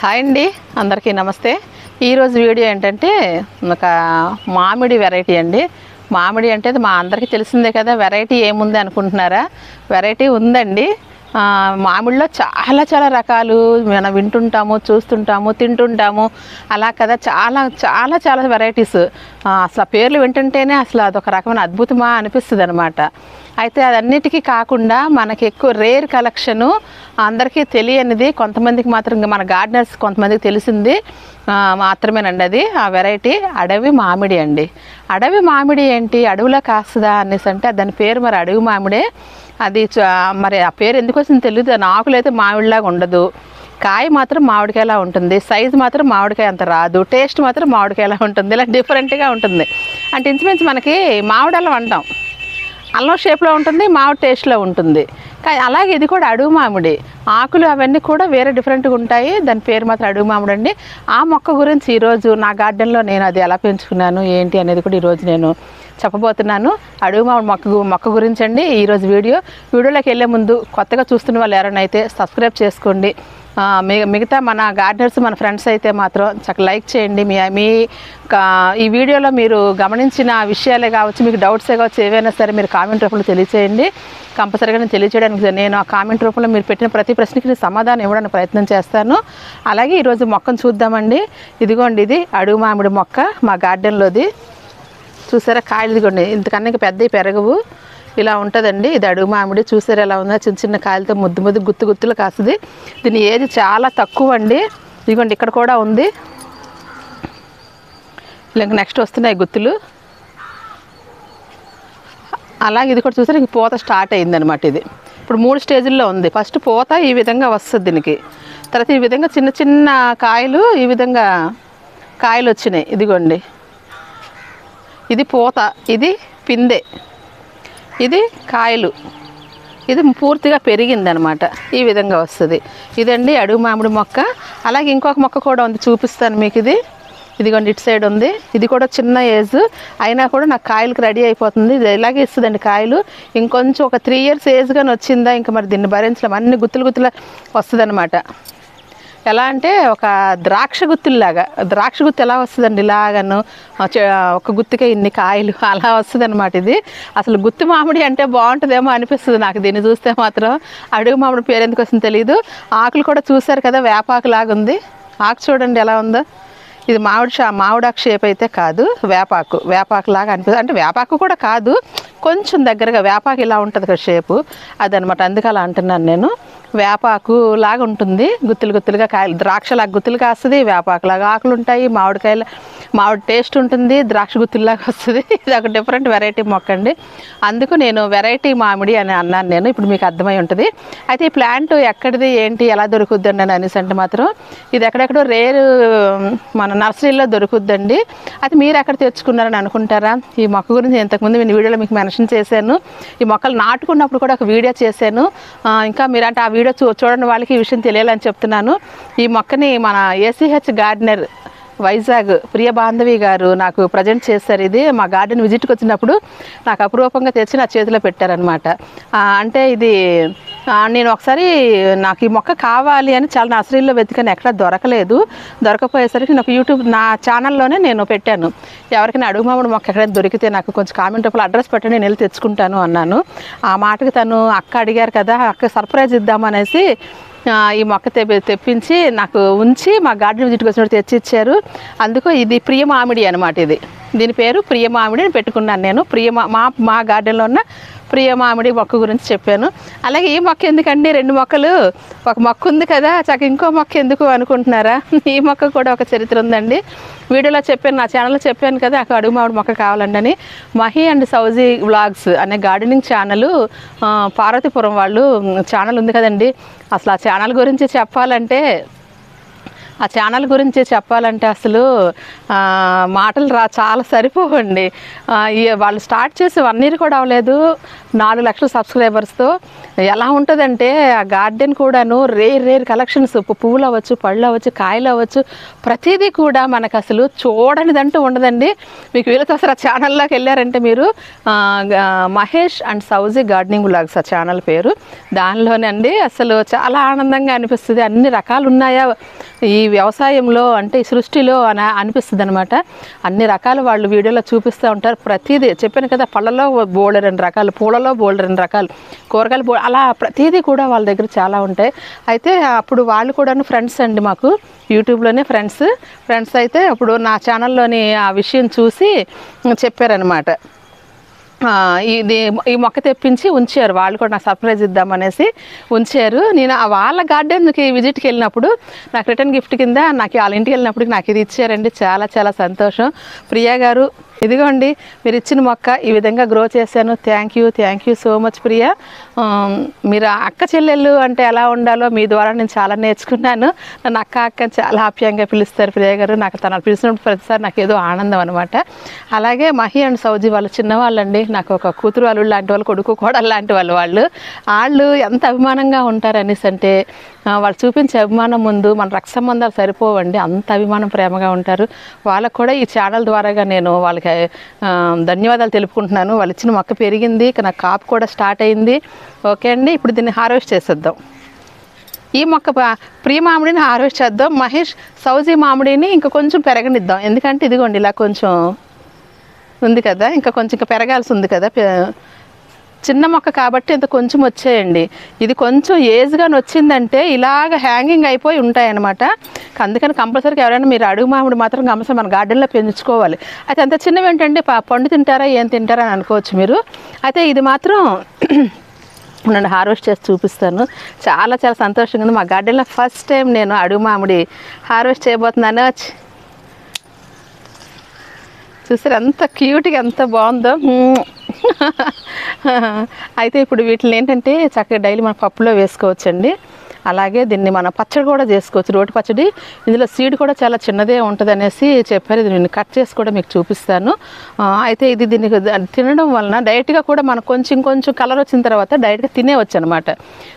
Hi అండి అందరికీ నమస్తే. ఈరోజు వీడియో ఏంటంటే ఒక మామిడి వెరైటీ అండి. మామిడి అంటే అది మా అందరికీ తెలిసిందే కదా వెరైటీ ఏముంది అనుకుంటున్నారా? వెరైటీ ఉందండి. మామిడిలో చాలా చాలా రకాలు మనం వింటుంటాము చూస్తుంటాము తింటుంటాము. అలా కదా చాలా చాలా చాలా వెరైటీస్ అసలు పేర్లు వింటుంటేనే అసలు అదొక రకమైన అద్భుతమా అనిపిస్తుంది అనమాట అయితే అదన్నిటికీ కాకుండా మనకి ఎక్కువ రేర్ కలెక్షను అందరికీ తెలియనిది కొంతమందికి మాత్రం ఇంకా మన గార్డెనర్స్ కొంతమందికి తెలిసింది మాత్రమేనండి అది. ఆ వెరైటీ అడవి మామిడి అండి. అడవి మామిడి ఏంటి? అడవిలో కాస్తుందా అనేసి అంటే దాని పేరు మరి అడవి మామిడే. అది చ- మరి ఆ పేరు ఎందుకు వచ్చింది తెలియదు దాని అయితే మామిడిలాగా ఉండదు. కాయ మాత్రం మామిడికాయలా ఉంటుంది. సైజు మాత్రం మామిడికాయ అంత రాదు. టేస్ట్ మాత్రం మామిడికాయలా ఉంటుంది. ఇలా డిఫరెంట్గా ఉంటుంది. అంటే ఇంచుమించు మనకి మామిడి అల్లం అంటాం. అల్లం షేప్లో ఉంటుంది మామిడి టేస్ట్లో ఉంటుంది. అలాగే ఇది కూడా అడుగు మామిడి. ఆకులు అవన్నీ కూడా వేరే డిఫరెంట్గా ఉంటాయి. దాని పేరు మాత్రం అడుగు మామిడి అండి. ఆ మొక్క గురించి ఈరోజు నా గార్డెన్లో నేను అది ఎలా పెంచుకున్నాను ఏంటి అనేది కూడా ఈరోజు నేను చెప్పబోతున్నాను. అడుగు మామిడి మొక్క మొక్క గురించి అండి ఈరోజు వీడియో. వీడియోలోకి వెళ్ళే ముందు కొత్తగా చూస్తున్న వాళ్ళు ఎవరైనా అయితే సబ్స్క్రైబ్ చేసుకోండి. మిగతా మన గార్డెనర్స్ మన ఫ్రెండ్స్ అయితే మాత్రం చక్కగా లైక్ చేయండి. మీ మీ ఈ వీడియోలో మీరు గమనించిన విషయాలే కావచ్చు మీకు డౌట్సే కావచ్చు ఏవైనా సరే మీరు కామెంట్ రూపంలో తెలియచేయండి. కంపల్సరీగా నేను తెలియచేయడానికి నేను ఆ కామెంట్ రూపంలో మీరు పెట్టిన ప్రతి ప్రశ్నకి నేను సమాధానం ఇవ్వడానికి ప్రయత్నం చేస్తాను. అలాగే ఈరోజు మొక్కను చూద్దామండి. ఇదిగోండి ఇది అడుగు మామిడి మొక్క మా గార్డెన్లోది చూసారా కాయలు ఇదిగోండి. ఇంతకన్నా ఇంకా పెద్దవి పెరగవు. ఇలా ఉంటుందండి. ఇది అడుగు మామిడి చూసారు ఎలా ఉందో? చిన్న చిన్న కాయలతో ముద్దు ముద్దు గుత్తు గుత్తులు కాస్తుంది. దీని ఏది చాలా తక్కువ అండి ఇదిగోండి ఇక్కడ కూడా ఉంది. ఇలా నెక్స్ట్ వస్తున్నాయి గుత్తులు. అలాగే ఇది కూడా చూసారు? ఇంక పూత స్టార్ట్ అయిందనమాట ఇది. ఇప్పుడు మూడు స్టేజుల్లో ఉంది. ఫస్ట్ పూత ఈ విధంగా వస్తుంది దీనికి. తర్వాత ఈ విధంగా చిన్న చిన్న కాయలు ఈ విధంగా కాయలు వచ్చినాయి ఇదిగోండి. ఇది పూత. ఇది పిందె. ఇది కాయలు. ఇది పూర్తిగా పెరిగిందనమాట. ఈ విధంగా వస్తుంది. ఇదండి అడుగు మామిడి మొక్క. అలాగే ఇంకొక మొక్క కూడా ఉంది చూపిస్తాను మీకు ఇది. ఇదిగోండి ఇటు సైడ్ ఉంది. ఇది కూడా చిన్న ఏజ్. అయినా కూడా నాకు కాయలకు రెడీ అయిపోతుంది. ఇది ఇలాగే ఇస్తుందండి కాయలు? ఇంకొంచెం ఒక త్రీ ఇయర్స్ ఏజ్గానే వచ్చిందా ఇంకా మరి దీన్ని భరించలేం. అన్ని గుత్తులు గుత్తులు వస్తుంది ఎలా అంటే ఒక ద్రాక్ష గుత్తుల్లాగా ద్రాక్ష గుత్తి ఎలా వస్తుందండి? ఇలాగను ఒక గుత్తికే ఇన్ని కాయలు అలా వస్తుంది అనమాట ఇది. అసలు గుత్తి మామిడి అంటే బాగుంటుందేమో అనిపిస్తుంది నాకు దీన్ని చూస్తే మాత్రం. అడుగు మామిడి పేరు ఎందుకు వస్తుంది తెలియదు ఆకులు కూడా చూశారు కదా వేపాకులాగా ఉంది ఆకు చూడండి ఎలా ఉందో. ఇది మామిడి షా మామిడాకు షేప్ అయితే కాదు వేపాకు వేపాకు లాగా అనిపిస్తుంది. అంటే వేపాకు కూడా కాదు కొంచెం దగ్గరగా వేపాకు ఇలా ఉంటుంది కదా షేపు. అదనమాట అందుకే అలా అంటున్నాను నేను. వేపాకు లాగా ఉంటుంది. గుత్తులు గుత్తులుగా కాయలు ద్రాక్షలాగా గుత్తులు కాస్తుంది వేపాకులాగా ఆకులు ఉంటాయి మామిడికాయలు మామిడి టేస్ట్ ఉంటుంది ద్రాక్ష గుత్తుల్లాగా వస్తుంది. ఇది ఒక డిఫరెంట్ వెరైటీ మొక్క అండి. అందుకు నేను వెరైటీ మామిడి అని అన్నాను నేను ఇప్పుడు మీకు అర్థమై ఉంటుంది. అయితే ఈ ప్లాంట్ ఎక్కడిది ఏంటి ఎలా దొరుకుద్దండి అని అనేసి అంటే మాత్రం ఇది ఎక్కడెక్కడో రేరు మన నర్సరీలో దొరుకుద్దండి. అది మీరు ఎక్కడ తెచ్చుకున్నారని అనుకుంటారా? ఈ మొక్క గురించి ఇంతకుముందు నేను వీడియోలో మీకు మెన్షన్ చేశాను. ఈ మొక్కలు నాటుకున్నప్పుడు కూడా ఒక వీడియో చేశాను. ఇంకా మీరు అంటే ఆ వీడియో చూ చూడని వాళ్ళకి ఈ విషయం తెలియాలని చెప్తున్నాను. ఈ మొక్కని మన ఏసీహెచ్ గార్డెనర్ వైజాగ్ ప్రియ బాంధవి గారు నాకు ప్రజెంట్ చేశారు. ఇది మా గార్డెన్ విజిట్కి వచ్చినప్పుడు నాకు అపురూపంగా తెచ్చి నా చేతిలో పెట్టారనమాట అంటే ఇది నేను ఒకసారి నాకు ఈ మొక్క కావాలి అని చాలా నర్సరీలో వెతికాను ఎక్కడ దొరకలేదు. దొరకపోయేసరికి నాకు యూట్యూబ్ నా ఛానల్లోనే నేను పెట్టాను. ఎవరికైనా అడుగుమామిడి మొక్క ఎక్కడైనా దొరికితే నాకు కొంచెం కామెంట్ రూపంలో అడ్రస్ పెట్టండి నేను వెళ్ళి తెచ్చుకుంటాను అన్నాను. ఆ మాటకి తను అక్క అడిగారు కదా అక్క సర్ప్రైజ్ ఇద్దామనేసి ఈ మొక్క తెప్పి తెప్పించి నాకు ఉంచి మా గార్డెన్ విజిట్కి వచ్చినప్పుడు తెచ్చి ఇచ్చారు అందుకు ఇది ప్రియ మామిడి అనమాట ఇది. దీని పేరు ప్రియ మామిడిని పెట్టుకున్నాను నేను. ప్రియ మా మా మా గార్డెన్లో ఉన్న ప్రియ మామిడి మొక్క గురించి చెప్పాను. అలాగే ఈ మొక్క ఎందుకండి? రెండు మొక్కలు. ఒక మొక్క ఉంది కదా చక్క ఇంకో మొక్క ఎందుకు అనుకుంటున్నారా? ఈ మొక్క కూడా ఒక చరిత్ర ఉందండి. వీడియోలో చెప్పాను నా ఛానల్లో చెప్పాను కదా అక్కడ అడుగు మామిడి మొక్క కావాలండి అని. మహి అండ్ సౌజీ వ్లాగ్స్ అనే గార్డెనింగ్ ఛానల్ పార్వతీపురం వాళ్ళు ఛానల్ ఉంది కదండి. అసలు ఆ ఛానల్ గురించి చెప్పాలంటే ఆ ఛానల్ గురించి చెప్పాలంటే అసలు మాటలు రా చాలా సరిపోవండి. వాళ్ళు స్టార్ట్ చేసి వన్ ఇయర్ కూడా అవ్వలేదు. నాలుగు లక్షల సబ్స్క్రైబర్స్తో ఎలా ఉంటుందంటే ఆ గార్డెన్ కూడాను రేర్ రేర్ కలెక్షన్స్ పువ్వులు అవ్వచ్చు పళ్ళు అవ్వచ్చు కాయలు అవ్వచ్చు ప్రతిదీ కూడా మనకు అసలు చూడనిదంటూ ఉండదండి. మీకు వీళ్ళతో అసలు ఆ ఛానల్లోకి వెళ్ళారంటే మీరు Mahesh and Sauji gardening blogs ఆ ఛానల్ పేరు. దానిలోనే అండి అసలు చాలా ఆనందంగా అనిపిస్తుంది. అన్ని రకాలు ఉన్నాయా ఈ వ్యవసాయంలో అంటే సృష్టిలో అని అనిపిస్తుంది అనమాట అన్ని రకాలు వాళ్ళు వీడియోలో చూపిస్తూ ఉంటారు. ప్రతిదీ చెప్పాను కదా పళ్ళలో బోల్డ్ రెండు రకాలు పూలలో బోల్డ్ రెండు రకాలు కూరగాయలు బోల్డ్ అలా ప్రతిదీ కూడా వాళ్ళ దగ్గర చాలా ఉంటాయి. అయితే అప్పుడు వాళ్ళు కూడాను ఫ్రెండ్స్ అండి మాకు యూట్యూబ్లోనే ఫ్రెండ్స్ ఫ్రెండ్స్ అయితే అప్పుడు నా ఛానల్లోని ఆ విషయం చూసి చెప్పారనమాట ఇది ఈ మొక్క తెప్పించి ఉంచారు. వాళ్ళు కూడా నాకు సర్ప్రైజ్ ఇద్దామనేసి ఉంచారు. నేను ఆ వాళ్ళ గార్డెన్కి విజిట్కి వెళ్ళినప్పుడు నాకు రిటర్న్ గిఫ్ట్ కింద నాకు వాళ్ళ ఇంటికి వెళ్ళినప్పుడు నాకు ఇది ఇచ్చారండి. చాలా చాలా సంతోషం. ప్రియా గారు ఇదిగోండి మీరు ఇచ్చిన మొక్క ఈ విధంగా గ్రో చేశాను. Thank you thank you so much Priya. మీరు అక్క చెల్లెళ్ళు అంటే ఎలా ఉండాలో మీ ద్వారా నేను చాలా నేర్చుకున్నాను. నన్ను అక్క అక్క చాలా ఆప్యాయంగా పిలుస్తారు ప్రియ గారు. నాకు తను పిలిచినప్పుడు ప్రతిసారి నాకు ఏదో ఆనందం అనమాట అలాగే మహి అండ్ సౌజీ వాళ్ళు చిన్నవాళ్ళండి. నాకు ఒక కూతురు వాళ్ళు లాంటి వాళ్ళు కొడుకు కూడా లాంటి వాళ్ళు వాళ్ళు. వాళ్ళు ఎంత అభిమానంగా ఉంటారు అనేసి అంటే వాళ్ళు చూపించే అభిమానం ముందు మన రక్త సంబంధాలు సరిపోవండి. అంత అభిమానం ప్రేమగా ఉంటారు. వాళ్ళకు కూడా ఈ ఛానల్ ద్వారాగా నేను వాళ్ళకి ధన్యవాదాలు తెలుపుకుంటున్నాను. వాళ్ళు ఇచ్చిన మొక్క పెరిగింది ఇక కాపు కూడా స్టార్ట్ అయింది. ఓకే అండి ఇప్పుడు దీన్ని హార్వెస్ట్ చేసేద్దాం. ఈ మొక్క ప- ప్రియ మామిడిని హార్వెస్ట్ చేద్దాం. మహేష్ సౌజీ మామిడిని ఇంకా కొంచెం పెరగనిద్దాం. ఎందుకంటే ఇదిగోండి ఇలా కొంచెం ఉంది కదా ఇంకా కొంచెం ఇంకా పెరగాల్సి ఉంది కదా చిన్న మొక్క కాబట్టి ఇంత కొంచెం వచ్చేయండి. ఇది కొంచెం ఏజ్గా వచ్చిందంటే ఇలాగ హ్యాంగింగ్ అయిపోయి ఉంటాయన్నమాట. అందుకని కంపల్సరీగా ఎవరైనా మీరు అడుగు మామిడి మాత్రం కంపల్సరీ మన గార్డెన్లో పెంచుకోవాలి. అయితే అంత చిన్నవి ఏంటంటే పండు తింటారా ఏం తింటారా అని అనుకోవచ్చు మీరు. అయితే ఇది మాత్రం నన్ను హార్వెస్ట్ చేసి చూపిస్తాను. చాలా చాలా సంతోషంగా ఉంది. మా గార్డెన్లో ఫస్ట్ టైం నేను అడుగు మామిడి హార్వెస్ట్ చేయబోతున్నాను. ఛ్! చూసారు ఎంత క్యూట్గా ఎంత బాగుందో. అయితే ఇప్పుడు వీటిని ఏంటంటే చక్కగా డైలీ మన పప్పులో వేసుకోవచ్చండి. అలాగే దీన్ని మనం పచ్చడి కూడా చేసుకోవచ్చు. రోటి పచ్చడి ఇందులో సీడ్ కూడా చాలా చిన్నదే ఉంటుంది అనేసి చెప్పారు. ఇది నేను కట్ చేసి కూడా మీకు చూపిస్తాను. అయితే ఇది దీనికి తినడం వలన డైరెక్ట్గా కూడా మనకు కొంచెం కొంచెం కలర్ వచ్చిన తర్వాత డైరెక్ట్గా తినేవచ్చు అనమాట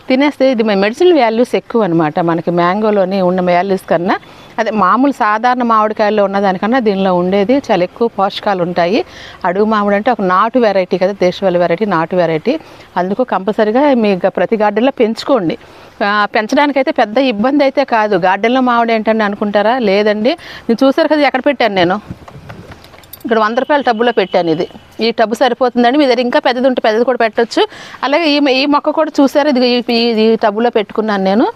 తినేస్తే ఇది మెడిసిన్ వాల్యూస్ ఎక్కువ అనమాట మనకి మ్యాంగోలోని ఉన్న వాల్యూస్ కన్నా అదే మామూలు సాధారణ మామిడికాయల్లో ఉన్నదానికన్నా దీనిలో ఉండేది చాలా ఎక్కువ పోషకాలు ఉంటాయి. అడుగు మామిడి అంటే ఒక నాటు వెరైటీ కదా దేశవాళీ వెరైటీ నాటు వెరైటీ అందుకు కంపల్సరీగా మీ గ- ప్రతి గార్డెన్లో పెంచుకోండి. పెంచడానికైతే పెద్ద ఇబ్బంది అయితే కాదు. గార్డెన్లో మామిడి ఏంటండి అనుకుంటారా? లేదండి. నేను చూసారు కదా ఎక్కడ పెట్టాను నేను? ఇక్కడ వంద రూపాయల టబ్బులో పెట్టాను ఇది. ఈ టబ్బు సరిపోతుందండి. మీ దగ్గర ఇంకా పెద్దది ఉంటే పెద్దది కూడా పెట్టచ్చు. అలాగే ఈ ఈ మొక్క కూడా చూసారు ఇది ఈ- టబ్బులో పెట్టుకున్నాను నేను.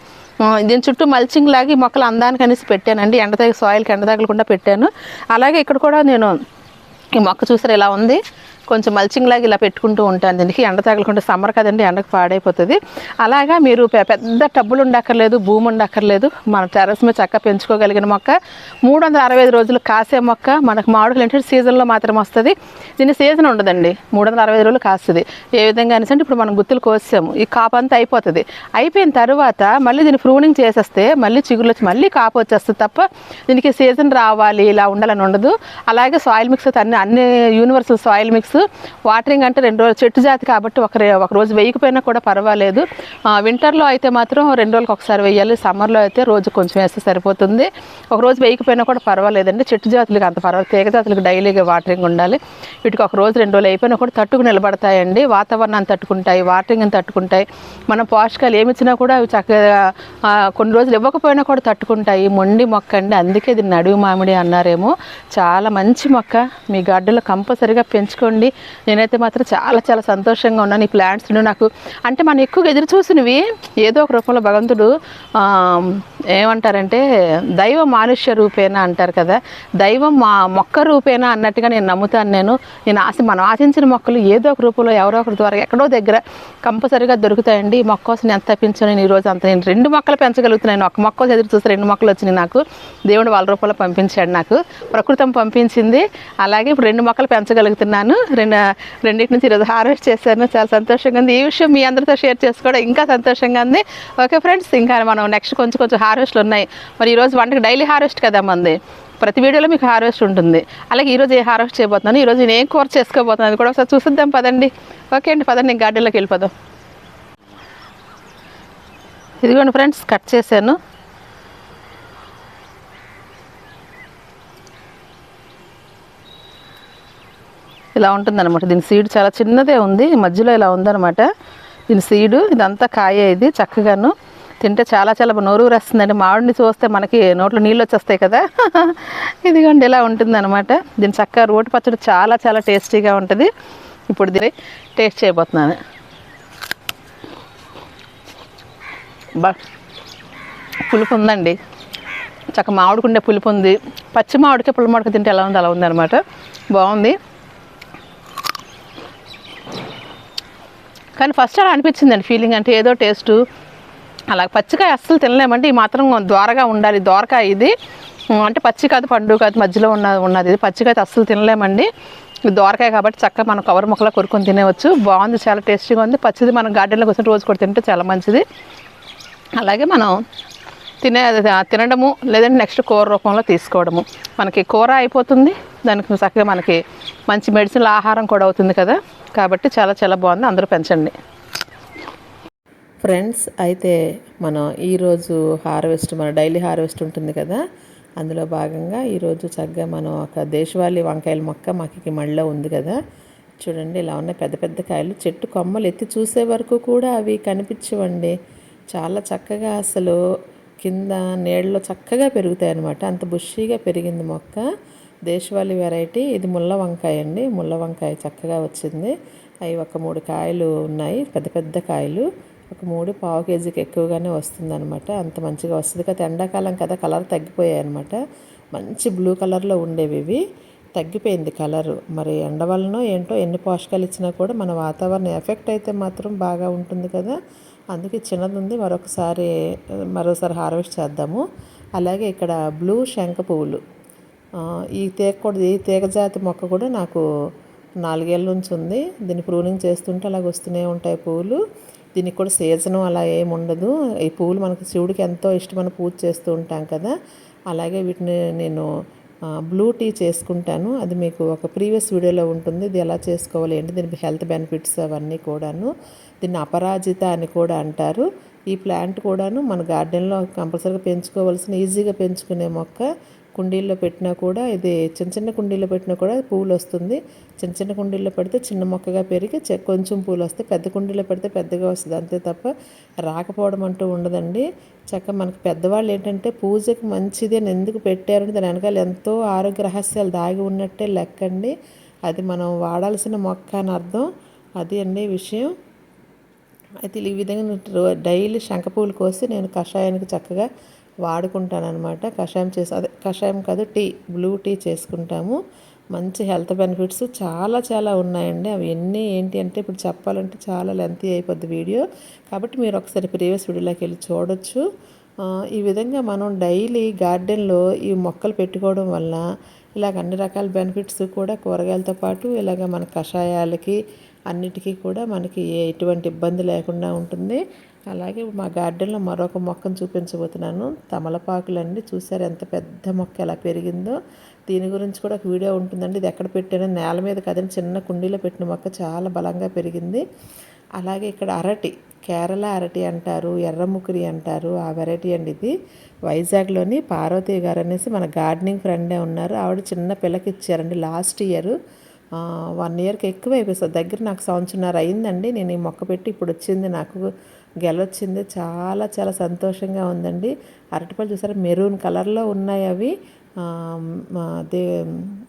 దీని చుట్టూ మల్చింగ్ లాగి మొక్కలు అందానికి అనేసి పెట్టానండి ఎండ తగిలి సాయిల్కి ఎండ తగలకుండా పెట్టాను. అలాగే ఇక్కడ కూడా నేను ఈ మొక్క చూసారు ఇలా ఉంది. కొంచెం మల్చింగ్ లాగా ఇలా పెట్టుకుంటూ ఉంటాను. దీనికి ఎండ తగలకుండా సమ్మర్ కదండి ఎండకు పాడైపోతుంది. అలాగా మీరు పె- పెద్ద టబ్బులు ఉండక్కర్లేదు భూమి ఉండక్కర్లేదు. మన టెర్రస్ మీద చక్క పెంచుకోగలిగిన మొక్క. మూడు వందల అరవై ఐదు రోజులు కాసే మొక్క మనకు మామిడికి ఏంటంటే సీజన్లో మాత్రం వస్తుంది. దీని సీజన్ ఉండదండి. మూడు వందల అరవై ఐదు రోజులు కాస్తుంది. ఏ విధంగా అనేసి అంటే ఇప్పుడు మనం గుత్తులు కోసాము. ఈ కాపు అంతా అయిపోతుంది. అయిపోయిన తర్వాత మళ్ళీ దీన్ని ప్రూనింగ్ చేసేస్తే మళ్ళీ చిగురు వచ్చి మళ్ళీ కాపు వచ్చేస్తుంది తప్ప దీనికి సీజన్ రావాలి ఇలా ఉండాలని ఉండదు. అలాగే సాయిల్ మిక్స్ అయితే అన్ని అన్ని యూనివర్సల్ సాయిల్ మిక్స్ వాటరింగ్ అంటే రెండు రోజులు చెట్టు జాతి కాబట్టి ఒక ఒక రోజు వేయకపోయినా కూడా పర్వాలేదు. వింటర్లో అయితే మాత్రం రెండు రోజులకు ఒకసారి వేయాలి. సమ్మర్లో అయితే రోజు కొంచెం వేస్తే సరిపోతుంది. ఒక రోజు వేయకపోయినా కూడా పర్వాలేదండి. చెట్టు జాతులకు అంత పర్వాలేదు. తీగ జాతులకు డైలీగా వాటరింగ్ ఉండాలి. వీటికి ఒక రోజు రెండు రోజులు అయిపోయినా కూడా తట్టుకు నిలబడతాయండి. వాతావరణాన్ని తట్టుకుంటాయి వాటరింగ్ని తట్టుకుంటాయి. మనం పోషకాలు ఏమి ఇచ్చినా కూడా అవి చక్కగా కొన్ని రోజులు ఇవ్వకపోయినా కూడా తట్టుకుంటాయి. మొండి మొక్క అండి. అందుకే దీన్ని నడువు మామిడి అన్నారేమో. చాలా మంచి మొక్క. మీ గార్డెన్లో కంపల్సరిగా పెంచుకోండి. నేనైతే మాత్రం చాలా చాలా సంతోషంగా ఉన్నాను ఈ ప్లాంట్స్ నాకు. అంటే మనం ఎక్కువగా ఎదురు చూసినవి ఏదో ఒక రూపంలో భగవంతుడు ఏమంటారంటే దైవ మానుష్య రూపేణ అంటారు కదా. దైవం మా మొక్క రూపేణ అన్నట్టుగా నేను నమ్ముతాను నేను. నేను ఆశ మనం ఆశించిన మొక్కలు ఏదో ఒక రూపంలో ఎవరో ఒకరి ద్వారా ఎక్కడో దగ్గర కంపల్సరీగా దొరుకుతాయండి. ఈ మొక్క కోసం ఎంత తప్పించాను నేను ఈ రోజు అంత నేను రెండు మొక్కలు పెంచగలుగుతున్నాను. ఒక మొక్క ఎదురు చూస్తే రెండు మొక్కలు వచ్చినాయి నాకు. దేవుడు వాళ్ళ రూపంలో పంపించాడు నాకు. ప్రకృతం పంపించింది. అలాగే ఇప్పుడు రెండు మొక్కలు పెంచగలుగుతున్నాను. రెండు రెండింటి నుంచి ఈరోజు హార్వెస్ట్ చేశాను. చాలా సంతోషంగా ఉంది. ఈ విషయం మీ అందరితో షేర్ చేసుకోవడం ఇంకా సంతోషంగా ఉంది. ఓకే ఫ్రెండ్స్ ఇంకా మనం నెక్స్ట్ కొంచెం కొంచెం హార్వెస్ట్లు ఉన్నాయి. మరి ఈరోజు వంటకి డైలీ హార్వెస్ట్ కదా మంది. ప్రతి వీడియోలో మీకు హార్వెస్ట్ ఉంటుంది. అలాగే ఈరోజు ఏ హార్వెస్ట్ చేయబోతున్నాను? ఈరోజు నేను ఏం కూర చేసుకోబోతున్నాను అది కూడా ఒకసారి చూసిద్దాం పదండి. ఓకే అండి పదండి నేను గార్డెన్లోకి వెళ్ళిపోదాం. ఇదిగోండి ఫ్రెండ్స్ కట్ చేశాను. ఇలా ఉంటుందన్నమాట. దీని సీడ్ చాలా చిన్నదే ఉంది. మధ్యలో ఇలా ఉందన్నమాట. దీని సీడు ఇదంతా కాయ ఇది చక్కగాను. తింటే చాలా చాలా నోరు వస్తుందండి మామిడిని చూస్తే మనకి నోట్లో నీళ్ళు వచ్చేస్తాయి కదా. ఇదిగోండి ఇలా ఉంటుంది అనమాట దీని చక్కగా రోటి పచ్చడి చాలా చాలా టేస్టీగా ఉంటుంది. ఇప్పుడు దీన్ని టేస్ట్ చేయబోతున్నాను. బా పులుపు ఉందండి. చక్క మామిడికుండే పులుపు ఉంది. పచ్చి మామిడికి పుల్ల మామిడికి తింటే ఎలా ఉంది అలా ఉంది అనమాట బాగుంది. కానీ ఫస్ట్ అలా అనిపించిందండి ఫీలింగ్ అంటే ఏదో టేస్ట్. అలా పచ్చికాయ అస్సలు తినలేమంటే ఈ మాత్రం ద్వారగా ఉండాలి. దోరకాయ ఇది. అంటే పచ్చి కాదు పండు కాదు మధ్యలో ఉన్న ఉన్నది ఇది. పచ్చికాయ అస్సలు తినలేమండి. దోరకాయ కాబట్టి చక్కగా మనం కవర్ ముక్కలో కొరుకొని తినేవచ్చు బాగుంది చాలా టేస్టీగా ఉంది. పచ్చిది మనం గార్డెన్లో కూర్చొని రోజు కూడా తింటే చాలా మంచిది. అలాగే మనం తినే తినడము లేదంటే నెక్స్ట్ కూర రూపంలో తీసుకోవడము. మనకి కూర అయిపోతుంది. దానికి చక్కగా మనకి మంచి మెడిసిన్ ఆహారం కూడా అవుతుంది కదా. కాబట్టి చాలా చాలా బాగుంది. అందరూ పెంచండి. ఫ్రెండ్స్ అయితే మనం ఈరోజు హార్వెస్ట్ మన డైలీ హార్వెస్ట్ ఉంటుంది కదా అందులో భాగంగా ఈరోజు చక్కగా మనం ఒక దేశవాళీ వంకాయల మొక్క మాకు మళ్ళీ ఉంది కదా. చూడండి ఇలా ఉన్నాయి. పెద్ద పెద్ద కాయలు చెట్టు కొమ్మలు ఎత్తి చూసే వరకు కూడా అవి కనిపించవండి. చాలా చక్కగా అసలు కింద నీళ్ళలో చక్కగా పెరుగుతాయి అన్నమాట. అంత బుషీగా పెరిగింది మొక్క. దేశవాళీ వెరైటీ. ఇది ముళ్ళ వంకాయ అండి. ముళ్ళ వంకాయ చక్కగా వచ్చింది. అవి ఒక మూడు కాయలు ఉన్నాయి. పెద్ద పెద్ద కాయలు. ఒక మూడు పావు కేజీకి ఎక్కువగానే వస్తుందనమాట అంత మంచిగా వస్తుంది. కదా ఎండాకాలం కదా కలర్ తగ్గిపోయాయి అనమాట మంచి బ్లూ కలర్లో ఉండేవి ఇవి. తగ్గిపోయింది కలరు. మరి ఎండ వలన ఏంటో ఎన్ని పోషకాలు ఇచ్చినా కూడా మన వాతావరణం ఎఫెక్ట్ అయితే మాత్రం బాగా ఉంటుంది కదా. అందుకే చిన్నది ఉంది మరొకసారి మరోసారి హార్వెస్ట్ చేద్దాము. అలాగే ఇక్కడ బ్లూ శంఖ పువ్వులు. ఈ తీగ కూడా ఈ తీగ జాతి మొక్క కూడా నాకు నాలుగేళ్ళ నుంచి ఉంది. దీన్ని ప్రూనింగ్ చేస్తుంటే అలాగ వస్తూనే ఉంటాయి పువ్వులు. దీనికి కూడా సీజను అలా ఏమి ఉండదు. ఈ పువ్వులు మనకు శివుడికి ఎంతో ఇష్టమైన పూజ చేస్తూ ఉంటాం కదా. అలాగే వీటిని నేను బ్లూ టీ చేసుకుంటాను. అది మీకు ఒక ప్రీవియస్ వీడియోలో ఉంటుంది. ఇది ఎలా చేసుకోవాలి ఏంటి దీనికి హెల్త్ బెనిఫిట్స్ అవన్నీ కూడాను. దీన్ని అపరాజిత అని కూడా అంటారు. ఈ ప్లాంట్ కూడాను మన గార్డెన్లో కంపల్సరీగా పెంచుకోవాల్సిన ఈజీగా పెంచుకునే మొక్క కుండీల్లో పెట్టినా కూడా ఇది చిన్న చిన్న కుండీల్లో పెట్టినా కూడా పూలు వస్తుంది. చిన్న చిన్న కుండీల్లో పెడితే చిన్న మొక్కగా పెరిగి కొంచెం పూలు వస్తాయి. పెద్ద కుండీలో పెడితే పెద్దగా వస్తుంది. అంతే తప్ప రాకపోవడం అంటూ ఉండదండి. చక్క మనకి పెద్దవాళ్ళు ఏంటంటే పూజకి మంచిది అని ఎందుకు పెట్టారని దాని వెనకాల ఎంతో ఆరోగ్య రహస్యాలు దాగి ఉన్నట్టే లెక్కండి. అది మనం వాడాల్సిన మొక్క అని అర్థం. అది అండి విషయం. అయితే ఈ విధంగా డైలీ శంఖపూలు కోసి నేను కషాయానికి చక్కగా వాడుకుంటాను అనమాట కషాయం చేసి అదే కషాయం కాదు టీ బ్లూ టీ చేసుకుంటాము. మంచి హెల్త్ బెనిఫిట్స్ చాలా చాలా ఉన్నాయండి. అవి ఎన్ని ఏంటి అంటే ఇప్పుడు చెప్పాలంటే చాలా లెంతీ అయిపోద్ది వీడియో. కాబట్టి మీరు ఒకసారి ప్రీవియస్ వీడియోలోకి వెళ్ళి చూడొచ్చు. ఈ విధంగా మనం డైలీ గార్డెన్లో ఈ మొక్కలు పెట్టుకోవడం వల్ల ఇలాగ అన్ని రకాల బెనిఫిట్స్ కూడా కూరగాయలతో పాటు ఇలాగ మన కషాయాలకి అన్నిటికీ కూడా మనకి ఎటువంటి ఇబ్బంది లేకుండా ఉంటుంది. అలాగే మా గార్డెన్లో మరొక మొక్కను చూపించబోతున్నాను. తమలపాకులండి చూసారు ఎంత పెద్ద మొక్క ఎలా పెరిగిందో. దీని గురించి కూడా ఒక వీడియో ఉంటుందండి. ఇది ఎక్కడ పెట్టానో నేల మీద కదండి చిన్న కుండీలో పెట్టిన మొక్క చాలా బలంగా పెరిగింది. అలాగే ఇక్కడ అరటి కేరళ అరటి అంటారు ఎర్రముకురి అంటారు ఆ వెరైటీ అండి ఇది. వైజాగ్లోని పార్వతి గారు అనేసి మన గార్డెనింగ్ ఫ్రెండే ఉన్నారు. ఆవిడ చిన్న పిల్లకి ఇచ్చారండి లాస్ట్ ఇయర్. వన్ ఇయర్కి ఎక్కువ అయిపోయింది. దగ్గర నాకు సంవత్సరంన్నర అయిందండి. నేను ఈ మొక్క పెట్టి ఇప్పుడు వచ్చింది నాకు గెలొచ్చింది. చాలా చాలా సంతోషంగా ఉందండి. అరటిపళ్ళు చూసారా? మెరూన్ కలర్లో ఉన్నాయి అవి. మా అదే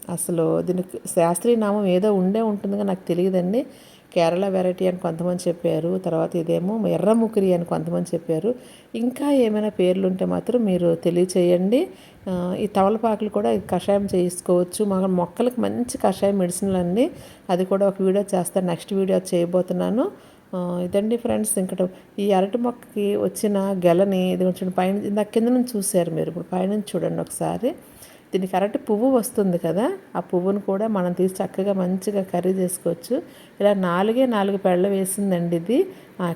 అసలు దీనికి శాస్త్రీయ నామం ఏదో ఉండే ఉంటుందిగా నాకు తెలియదండి. కేరళ వెరైటీ అని కొంతమంది చెప్పారు. తర్వాత ఇదేమో ఎర్ర ముకిరి అని కొంతమంది చెప్పారు. ఇంకా ఏమైనా పేర్లు ఉంటే మాత్రం మీరు తెలియచేయండి. ఈ తమలపాకులు కూడా కషాయం చేసుకోవచ్చు. మా మొక్కలకు మంచి కషాయం మెడిసిన్లు అండి. అది కూడా ఒక వీడియో చేస్తాను నెక్స్ట్ వీడియో చేయబోతున్నాను. ఇదండి ఫ్రెండ్స్ ఇంకట ఈ అరటి మొక్కకి వచ్చిన గెలని ఇది కొంచెం పైన ఇందాక కింద నుంచి చూశారు మీరు ఇప్పుడు పైనుంచి చూడండి ఒకసారి. దీనికి అరటి పువ్వు వస్తుంది కదా ఆ పువ్వును కూడా మనం తీసి చక్కగా మంచిగా కర్రీ చేసుకోవచ్చు. ఇలా నాలుగే నాలుగు పెళ్ళ వేసిందండి ఇది.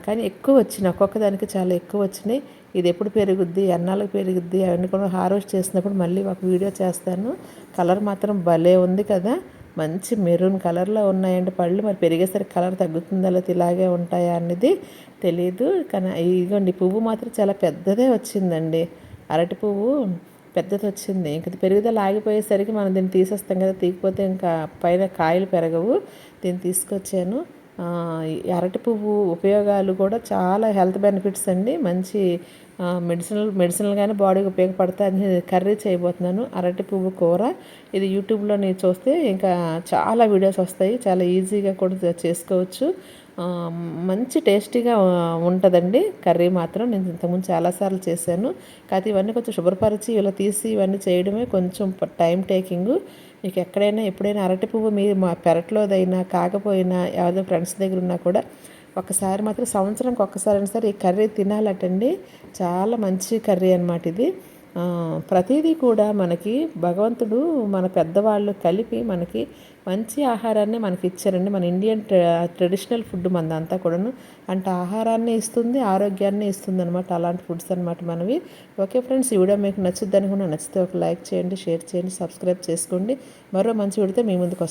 కానీ ఎక్కువ వచ్చినాయి ఒక్కొక్క దానికి చాలా ఎక్కువ వచ్చినాయి. ఇది ఎప్పుడు పెరుగుద్ది ఎన్నాళ్ళకి పెరుగుద్ది అవన్నీ కూడా హార్వెస్ట్ చేసినప్పుడు మళ్ళీ ఒక వీడియో చేస్తాను. కలర్ మాత్రం భలే ఉంది కదా. మంచి మెరూన్ కలర్లో ఉన్నాయండి పళ్ళు. మరి పెరిగేసరికి కలర్ తగ్గుతుందా లేదా ఇలాగే ఉంటాయా అనేది తెలియదు కానీ ఇదిగోండి పువ్వు మాత్రం చాలా పెద్దదే వచ్చిందండి. అరటి పువ్వు పెద్దది వచ్చింది. ఇంక పెరుగుదల ఆగిపోయేసరికి మనం దీన్ని తీసేస్తాం కదా తీయకపోతే ఇంకా పైన కాయలు పెరగవు. దీన్ని తీసుకొచ్చాను. అరటి పువ్వు ఉపయోగాలు కూడా చాలా హెల్త్ బెనిఫిట్స్ అండి. మంచి మెడిసినల్ మెడిసినల్ కానీ బాడీకి ఉపయోగపడతాయి కర్రీ చేయబోతున్నాను. అరటి పువ్వు కూర. ఇది యూట్యూబ్లో నేను చూస్తే ఇంకా చాలా వీడియోస్ వస్తాయి. చాలా ఈజీగా కూడా చేసుకోవచ్చు. మంచి టేస్టీగా ఉంటుందండి. కర్రీ మాత్రం నేను ఇంతకుముందు చాలాసార్లు చేశాను. కాకపోతే ఇవన్నీ కొంచెం శుభ్రపరిచి ఇలా తీసి ఇవన్నీ చేయడమే కొంచెం టైం టేకింగ్ మీకు ఎక్కడైనా ఎప్పుడైనా అరటి పువ్వు మీరు మా పెరట్లోదైనా కాకపోయినా ఎవరిదో ఫ్రెండ్స్ దగ్గర ఉన్నా కూడా ఒకసారి మాత్రం సంవత్సరానికి ఒక్కసారైనా అయినా సరే ఈ కర్రీ తినాలటండి. చాలా మంచి కర్రీ అనమాట ఇది. ప్రతిదీ కూడా మనకి భగవంతుడు మన పెద్దవాళ్ళు కలిపి మనకి మంచి ఆహారాన్ని మనకి ఇచ్చారండి. మన ఇండియన్ ట్రెడిషనల్ ఫుడ్ మనదంతా కూడాను. అంటే ఆహారాన్ని ఇస్తుంది ఆరోగ్యాన్ని ఇస్తుంది అనమాట అలాంటి ఫుడ్స్ అనమాట మనవి. ఓకే ఫ్రెండ్స్ ఈ వీడియో మీకు నచ్చుద్ది అనుకున్నా నచ్చితే ఒక లైక్ చేయండి షేర్ చేయండి సబ్స్క్రైబ్ చేసుకోండి. మరో మంచి వీడితే మీ ముందుకు